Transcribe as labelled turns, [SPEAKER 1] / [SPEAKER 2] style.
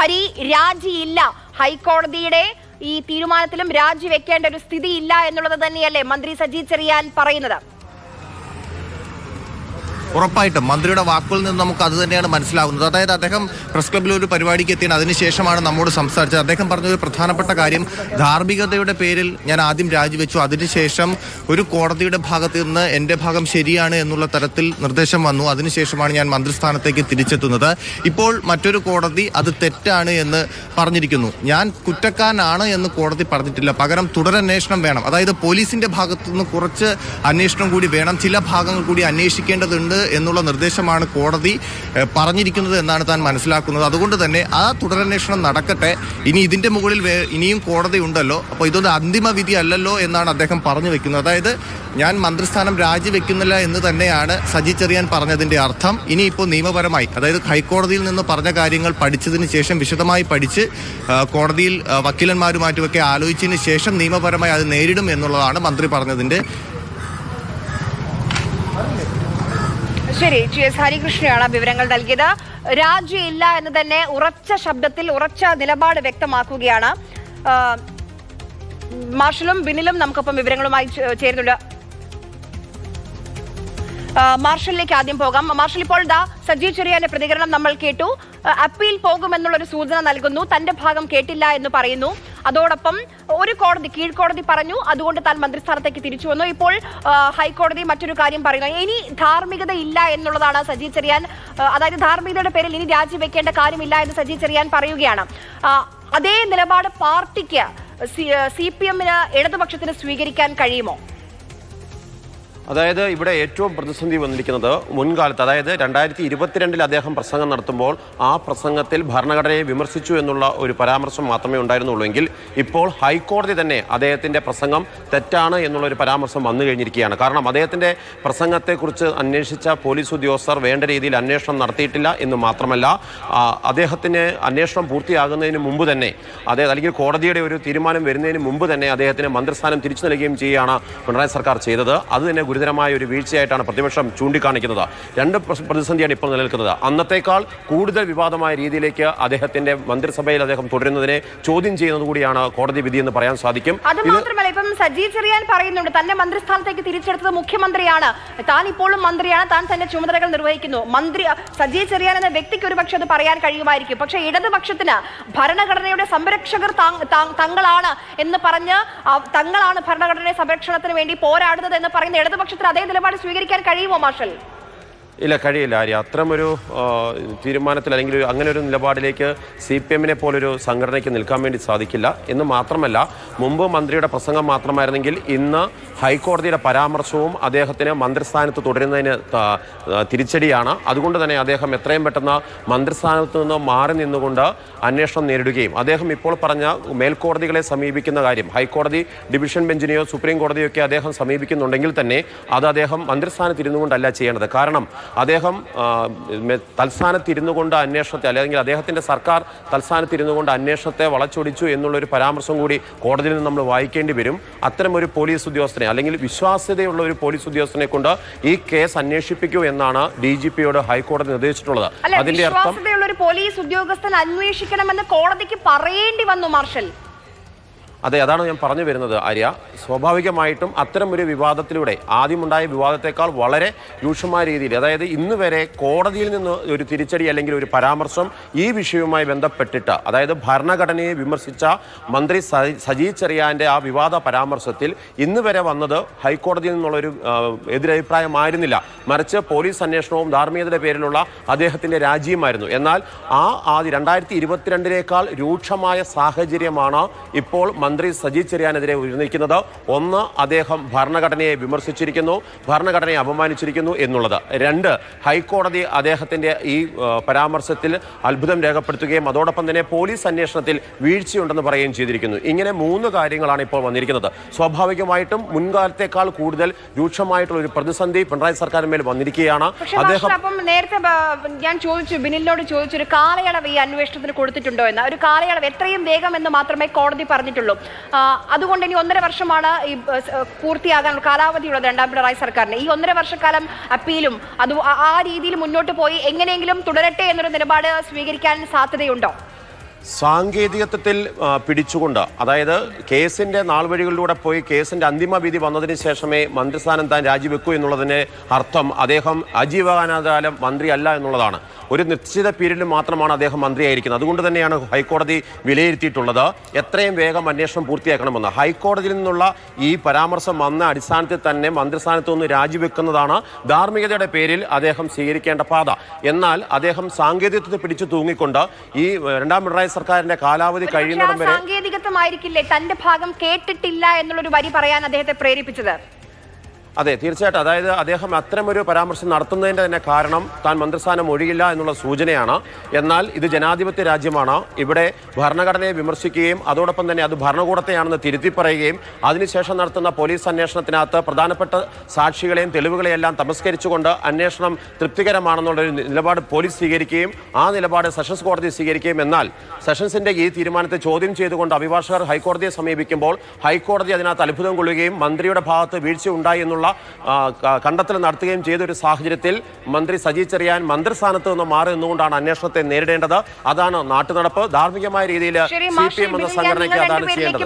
[SPEAKER 1] ഹരി രാജിയില്ല. ഹൈക്കോടതിയുടെ ഈ തീരുമാനത്തിലും രാജിവെക്കേണ്ട ഒരു സ്ഥിതിയില്ല എന്നുള്ളത് തന്നെയല്ലേ മന്ത്രി സജി ചെറിയാൻ പറയുന്നത്?
[SPEAKER 2] ഉറപ്പായിട്ടും മന്ത്രിയുടെ വാക്കുകളിൽ നിന്ന് നമുക്ക് അത് തന്നെയാണ് മനസ്സിലാകുന്നത്. അതായത് അദ്ദേഹം പ്രസ് ക്ലബ്ബിൽ ഒരു പരിപാടിക്ക് എത്തിയത് അതിനുശേഷമാണ് നമ്മോട് സംസാരിച്ചത്. അദ്ദേഹം പറഞ്ഞ ഒരു പ്രധാനപ്പെട്ട കാര്യം ധാർമ്മികതയുടെ പേരിൽ ഞാൻ ആദ്യം രാജിവെച്ചു. അതിനുശേഷം ഒരു കോടതിയുടെ ഭാഗത്ത് നിന്ന് എന്റെ ഭാഗം ശരിയാണ് എന്നുള്ള തരത്തിൽ നിർദ്ദേശം വന്നു. അതിനുശേഷമാണ് ഞാൻ മന്ത്രിസ്ഥാനത്തേക്ക് തിരിച്ചെത്തുന്നത്. ഇപ്പോൾ മറ്റൊരു കോടതി അത് തെറ്റാണ് എന്ന് പറഞ്ഞിരിക്കുന്നു. ഞാൻ കുറ്റക്കാരനാണ് എന്ന് കോടതി പറഞ്ഞിട്ടില്ല. പകരം തുടരന്വേഷണം വേണം. അതായത് പോലീസിന്റെ ഭാഗത്തു നിന്ന് കുറച്ച് അന്വേഷണം കൂടി വേണം. ചില ഭാഗങ്ങൾ കൂടി അന്വേഷിക്കേണ്ടതുണ്ട് എന്നുള്ള നിർദ്ദേശമാണ് കോടതി പറഞ്ഞിരിക്കുന്നത് എന്നാണ് താൻ മനസ്സിലാക്കുന്നത്. അതുകൊണ്ട് തന്നെ ആ തുടരന്വേഷണം നടക്കട്ടെ. ഇനി ഇതിന്റെ മുകളിൽ ഇനിയും കോടതി ഉണ്ടല്ലോ. അപ്പോൾ ഇതൊരു അന്തിമ വിധി അല്ലല്ലോ എന്നാണ് അദ്ദേഹം പറഞ്ഞു വെക്കുന്നത്. അതായത് ഞാൻ മന്ത്രിസ്ഥാനം രാജിവെക്കുന്നില്ല എന്ന് തന്നെയാണ് സജി ചെറിയാൻ പറഞ്ഞതിന്റെ അർത്ഥം. ഇനിയിപ്പോൾ നിയമപരമായി അതായത് ഹൈക്കോടതിയിൽ നിന്ന് പറഞ്ഞ കാര്യങ്ങൾ പഠിച്ചതിന് ശേഷം വിശദമായി പഠിച്ച് കോടതിയിൽ വക്കീലന്മാരുമായിട്ടുമൊക്കെ ആലോചിച്ചതിന് ശേഷം നിയമപരമായി അത് നേരിടും എന്നുള്ളതാണ് മന്ത്രി പറഞ്ഞതിന്റെ
[SPEAKER 1] ശരി ടി എസ് ഹരികൃഷ്ണയാണ് വിവരങ്ങൾ നൽകിയത്. രാജിയില്ല എന്ന് തന്നെ ഉറച്ച ശബ്ദത്തിൽ ഉറച്ച നിലപാട് വ്യക്തമാക്കുകയാണ്. മാർഷലും ബിനിലും നമുക്കൊപ്പം വിവരങ്ങളുമായി ചേരുന്നുണ്ട്. മാർഷലിലേക്ക് ആദ്യം പോകാം. മാർഷൽ ഇപ്പോൾ ദാ സജി ചെറിയാന്റെ പ്രതികരണം നമ്മൾ കേട്ടു. അപ്പീൽ പോകുമെന്നുള്ളൊരു സൂചന നൽകുന്നു. തന്റെ ഭാഗം കേട്ടില്ല എന്ന് പറയുന്നു. അതോടൊപ്പം ഒരു കോടതി കീഴ്ക്കോടതി പറഞ്ഞു. അതുകൊണ്ട് താൻ മന്ത്രിസ്ഥാനത്തേക്ക് തിരിച്ചു വന്നു. ഇപ്പോൾ ഹൈക്കോടതി മറ്റൊരു കാര്യം പറയുന്നു. ഇനി ധാർമ്മികത ഇല്ല എന്നുള്ളതാണ് സജി ചെറിയാൻ അതായത് ധാർമ്മികതയുടെ പേരിൽ ഇനി രാജിവെക്കേണ്ട കാര്യമില്ല എന്ന് സജി ചെറിയാൻ പറയുകയാണ്. അതേ നിലപാട് പാർട്ടിക്ക് സി പി എമ്മിന് ഇടതുപക്ഷത്തിന് സ്വീകരിക്കാൻ കഴിയുമോ?
[SPEAKER 3] അതായത് ഇവിടെ ഏറ്റവും പ്രതിസന്ധി വന്നിരിക്കുന്നത് മുൻകാലത്ത് അതായത് രണ്ടായിരത്തി ഇരുപത്തിരണ്ടിൽ അദ്ദേഹം പ്രസംഗം നടത്തുമ്പോൾ ആ പ്രസംഗത്തിൽ ഭരണഘടനയെ വിമർശിച്ചു എന്നുള്ള ഒരു പരാമർശം മാത്രമേ ഉണ്ടായിരുന്നുള്ളൂ എങ്കിൽ ഇപ്പോൾ ഹൈക്കോടതി തന്നെ അദ്ദേഹത്തിന്റെ പ്രസംഗം തെറ്റാണ് എന്നുള്ള ഒരു പരാമർശം വന്നു കഴിഞ്ഞിരിക്കുകയാണ്. കാരണം അദ്ദേഹത്തിന്റെ പ്രസംഗത്തെക്കുറിച്ച് അന്വേഷിച്ച പോലീസ് ഉദ്യോഗസ്ഥർ വേണ്ട രീതിയിൽ അന്വേഷണം നടത്തിയിട്ടില്ല എന്ന് മാത്രമല്ല അദ്ദേഹത്തിന് അന്വേഷണം പൂർത്തിയാകുന്നതിന് മുമ്പ് തന്നെ അദ്ദേഹം അല്ലെങ്കിൽ കോടതിയുടെ ഒരു തീരുമാനം വരുന്നതിന് മുമ്പ് തന്നെ അദ്ദേഹത്തിന് മന്ത്രിസ്ഥാനം തിരിച്ചു നൽകുകയും ചെയ്യുകയാണ് പിണറായി സർക്കാർ ചെയ്തത്. അത് തന്നെ ഗുരുതരമായ ഒരു വീഴ്ചയായിട്ടാണ് പ്രതിപക്ഷം ചൂണ്ടിക്കാണിക്കുന്നത്. രണ്ട് പ്രതിസന്ധിയാണ് ഇപ്പോൾ നിലനിൽക്കുന്നത്. അന്നത്തേക്കാൾ കൂടുതൽ വിവാദമായ രീതിയിലേക്ക് അദ്ദേഹത്തിന്റെ മന്ത്രിസഭയിൽ അദ്ദേഹം തുടരുന്നതിനെ ചോദ്യം ചെയ്യുന്നത് കൂടിയാണ് കോടതി വിധി എന്ന് പറയാൻ സാധിക്കും.
[SPEAKER 1] അത് മാത്രമല്ല ഇപ്പം സജീവ് ചെറിയാൻ പറയുന്നുണ്ട് തന്നെ മന്ത്രിസ്ഥാനത്തേക്ക് തിരിച്ചെടുത്തത് മുഖ്യമന്ത്രിയാണ്. താൻ ഇപ്പോഴും മന്ത്രിയാണ് താൻ തന്നെ ചുമതലകൾ നിർവഹിക്കുന്നു. മന്ത്രി സജീവ് ചെറിയാൻ എന്ന വ്യക്തിക്ക് ഒരു പക്ഷെ അത് പറയാൻ കഴിയുമായിരിക്കും. പക്ഷെ ഇടതുപക്ഷത്തിന് ഭരണഘടനയുടെ സംരക്ഷകർ താങ്- താങ്- തങ്ങളാണ് എന്ന് പറഞ്ഞ് തങ്ങളാണ് ഭരണഘടനയുടെ സംരക്ഷണത്തിന് വേണ്ടി പോരാടുന്നത് എന്ന് പറയുന്ന ഇടതുപക്ഷത്തിന് അതേ നിലപാട് സ്വീകരിക്കാൻ കഴിയുമോ മാർഷൽ?
[SPEAKER 3] ഇല്ല കഴിയില്ല ആര്യ. അത്തരമൊരു തീരുമാനത്തിൽ അല്ലെങ്കിൽ അങ്ങനെ ഒരു നിലപാടിലേക്ക് സി പി എമ്മിനെ പോലൊരു സംഘടനയ്ക്ക് നിൽക്കാൻ വേണ്ടി സാധിക്കില്ല. എന്ന് മാത്രമല്ല മുമ്പ് മന്ത്രിയുടെ പ്രസംഗം മാത്രമായിരുന്നെങ്കിൽ ഇന്ന് ഹൈക്കോടതിയുടെ പരാമർശവും അദ്ദേഹത്തിന് മന്ത്രിസ്ഥാനത്ത് തുടരുന്നതിന് തിരിച്ചടിയാണ്. അതുകൊണ്ട് തന്നെ അദ്ദേഹം എത്രയും പെട്ടെന്ന് മന്ത്രിസ്ഥാനത്ത് നിന്ന് മാറി നിന്നുകൊണ്ട് അന്വേഷണം നേരിടുകയും അദ്ദേഹം ഇപ്പോൾ പറഞ്ഞ മേൽക്കോടതികളെ സമീപിക്കുന്ന കാര്യം ഹൈക്കോടതി ഡിവിഷൻ ബെഞ്ചിനെയോ സുപ്രീം കോടതിയോ ഒക്കെ അദ്ദേഹം സമീപിക്കുന്നുണ്ടെങ്കിൽ തന്നെ അത് അദ്ദേഹം മന്ത്രിസ്ഥാനത്ത് ഇരുന്നുകൊണ്ടല്ല ചെയ്യേണ്ടത്. കാരണം അദ്ദേഹം തൽസ്ഥാനത്തിരുന്നു കൊണ്ട് അന്വേഷണത്തെ അല്ലെങ്കിൽ അദ്ദേഹത്തിന്റെ സർക്കാർ തൽസ്ഥാനത്ത് ഇരുന്നു കൊണ്ട് അന്വേഷണത്തെ വളച്ചൊടിച്ചു എന്നുള്ളൊരു പരാമർശം കൂടി കോടതിയിൽ നിന്ന് നമ്മൾ വായിക്കേണ്ടി വരും. അത്തരം ഒരു പോലീസ് ഉദ്യോഗസ്ഥനെ അല്ലെങ്കിൽ വിശ്വാസ്യതയുള്ള ഒരു പോലീസ് ഉദ്യോഗസ്ഥനെ കൊണ്ട് ഈ കേസ് അന്വേഷിപ്പിക്കൂ എന്നാണ് ഡി ജി പിയോട് ഹൈക്കോടതി നിർദ്ദേശിച്ചിട്ടുള്ളത്. അതിന്റെ അർത്ഥം
[SPEAKER 1] പോലീസ് ഉദ്യോഗസ്ഥൻ അന്വേഷിക്കണമെന്ന് കോടതിക്ക് പറയേണ്ടി വന്നു മാർഷൽ.
[SPEAKER 3] അതെ അതാണ് ഞാൻ പറഞ്ഞു വരുന്നത് ആര്യ. സ്വാഭാവികമായിട്ടും അത്തരം ഒരു വിവാദത്തിലൂടെ ആദ്യമുണ്ടായ വിവാദത്തെക്കാൾ വളരെ രൂക്ഷമായ രീതിയിൽ അതായത് ഇന്ന് വരെ കോടതിയിൽ നിന്ന് ഒരു തിരിച്ചടി അല്ലെങ്കിൽ ഒരു പരാമർശം ഈ വിഷയവുമായി ബന്ധപ്പെട്ടിട്ട് അതായത് ഭരണഘടനയെ വിമർശിച്ച മന്ത്രി സജി ചെറിയാന്റെ ആ വിവാദ പരാമർശത്തിൽ ഇന്ന് വരെ വന്നത് ഹൈക്കോടതിയിൽ നിന്നുള്ളൊരു എതിരഭിപ്രായമായിരുന്നില്ല. മറിച്ച് പോലീസ് അന്വേഷണവും ധാർമ്മികതയുടെ പേരിലുള്ള അദ്ദേഹത്തിന്റെ രാജിയുമായിരുന്നു. എന്നാൽ ആ ആദ്യ രണ്ടായിരത്തി ഇരുപത്തിരണ്ടിനേക്കാൾ രൂക്ഷമായ സാഹചര്യമാണ് ഇപ്പോൾ മന്ത്രി സജി ചെറിയാനെതിരെ ഉയർന്നിരിക്കുന്നത്. ഒന്ന് അദ്ദേഹം ഭരണഘടനയെ വിമർശിച്ചിരിക്കുന്നു ഭരണഘടനയെ അപമാനിച്ചിരിക്കുന്നു എന്നുള്ളത്. രണ്ട് ഹൈക്കോടതി അദ്ദേഹത്തിന്റെ ഈ പരാമർശത്തിൽ അത്ഭുതം രേഖപ്പെടുത്തുകയും അതോടൊപ്പം തന്നെ പോലീസ് അന്വേഷണത്തിൽ വീഴ്ചയുണ്ടെന്ന് പറയുകയും ചെയ്തിരിക്കുന്നു. ഇങ്ങനെ മൂന്ന് കാര്യങ്ങളാണ് ഇപ്പോൾ വന്നിരിക്കുന്നത്. സ്വാഭാവികമായിട്ടും മുൻകാലത്തേക്കാൾ കൂടുതൽ രൂക്ഷമായിട്ടുള്ള ഒരു പ്രതിസന്ധി പിണറായി സർക്കാരിന് മേൽ
[SPEAKER 1] വന്നിരിക്കുകയാണ്.
[SPEAKER 3] അദ്ദേഹം
[SPEAKER 1] അപ്പം നേരത്തെ ഞാൻ ചോദിച്ചു ബിനിലിനോട് ചോദിച്ചു ഒരു കാലയളവ് ഈ അന്വേഷണത്തിന് കൊടുത്തിട്ടുണ്ടോ എന്ന്. ഒരു കാലയളവ് എത്രയും വേഗം എന്ന് മാത്രമേ കോടതി പറഞ്ഞിട്ടുള്ളൂ. അതുകൊണ്ട് ഇനി ഒന്നര വർഷമാണ് ഈ പൂർത്തിയാകാനുള്ള കാലാവധിയുള്ളത് രണ്ടാം പിണറായി സർക്കാരിന്. ഈ ഒന്നര വർഷക്കാലം അപ്പീലും അത് ആ രീതിയിൽ മുന്നോട്ട് പോയി എങ്ങനെയെങ്കിലും തുടരട്ടെ എന്നൊരു നിലപാട് സ്വീകരിക്കാൻ സാധ്യതയുണ്ടോ?
[SPEAKER 3] സാങ്കേതികത്വത്തിൽ പിടിച്ചുകൊണ്ട് അതായത് കേസിന്റെ നാൾവഴികളിലൂടെ പോയി കേസിന്റെ അന്തിമ വിധി വന്നതിന് ശേഷമേ മന്ത്രിസ്ഥാനം താൻ രാജിവെക്കൂ എന്നുള്ളതിന് അർത്ഥം അദ്ദേഹം അജീവകാനാകാലം മന്ത്രിയല്ല എന്നുള്ളതാണ്. ഒരു നിശ്ചിത പീരീഡിൽ മാത്രമാണ് അദ്ദേഹം മന്ത്രിയായിരിക്കുന്നത്. അതുകൊണ്ട് തന്നെയാണ് ഹൈക്കോടതി വിലയിരുത്തിയിട്ടുള്ളത്. എത്രയും വേഗം അന്വേഷണം പൂർത്തിയാക്കണമെന്ന്. ഹൈക്കോടതിയിൽ നിന്നുള്ള ഈ പരാമർശം വന്ന അടിസ്ഥാനത്തിൽ തന്നെ മന്ത്രിസ്ഥാനത്തു നിന്ന് രാജിവെക്കുന്നതാണ് ധാർമ്മികതയുടെ പേരിൽ അദ്ദേഹം സ്വീകരിക്കേണ്ട പാത. എന്നാൽ അദ്ദേഹം സാങ്കേതികത്വത്തെ പിടിച്ചു തൂങ്ങിക്കൊണ്ട് ഈ രണ്ടാം പിണറായി സർക്കാരിന്റെ കാലാവധി
[SPEAKER 1] കഴിയുന്നതും
[SPEAKER 3] കഴിയുന്നിടം വരെ
[SPEAKER 1] സാങ്കേതികത്വമായിരിക്കില്ലേ തന്റെ ഭാഗം കേട്ടിട്ടില്ല എന്നുള്ളൊരു വരി പറയാൻ അദ്ദേഹത്തെ പ്രേരിപ്പിച്ചത്?
[SPEAKER 3] അതെ തീർച്ചയായിട്ടും. അതായത് അദ്ദേഹം അത്തരമൊരു പരാമർശം നടത്തുന്നതിന്റെ തന്നെ കാരണം താൻ മന്ത്രിസ്ഥാനം ഒഴിയില്ല എന്നുള്ള സൂചനയാണ്. എന്നാൽ ഇത് ജനാധിപത്യ രാജ്യമാണ്. ഇവിടെ ഭരണഘടനയെ വിമർശിക്കുകയും അതോടൊപ്പം തന്നെ അത് ഭരണകൂടത്തെയാണെന്ന് തിരുത്തി പറയുകയും അതിനുശേഷം നടത്തുന്ന പോലീസ് അന്വേഷണത്തിനകത്ത് പ്രധാനപ്പെട്ട സാക്ഷികളെയും തെളിവുകളെയെല്ലാം തമസ്കരിച്ചുകൊണ്ട് അന്വേഷണം തൃപ്തികരമാണെന്നുള്ളൊരു നിലപാട് പോലീസ് സ്വീകരിക്കുകയും ആ നിലപാട് സെഷൻസ് കോടതി സ്വീകരിക്കുകയും എന്നാൽ സെഷൻസിന്റെ ഈ തീരുമാനത്തെ ചോദ്യം ചെയ്തുകൊണ്ട് അഭിഭാഷകർ ഹൈക്കോടതിയെ സമീപിക്കുമ്പോൾ ഹൈക്കോടതി അതിനകത്ത് അത്ഭുതം കൊള്ളുകയും മന്ത്രിയുടെ ഭാഗത്ത് വീഴ്ച ഉണ്ടായി എന്നുള്ള കണ്ടെത്തൽ നടത്തുകയും ചെയ്ത ഒരു സാഹചര്യത്തിൽ മന്ത്രി സജി ചെറിയാൻ മന്ത്രിസ്ഥാനത്ത് നിന്ന് മാറി നിന്നുകൊണ്ടാണ് അന്വേഷണത്തെ നേരിടേണ്ടത്. അതാണ് നാട്ടുനടപ്പ്. ധാർമ്മികമായ രീതിയിൽ സി പി എം എന്ന സംഘടനയ്ക്ക് അതാണ് ചെയ്യേണ്ടത്.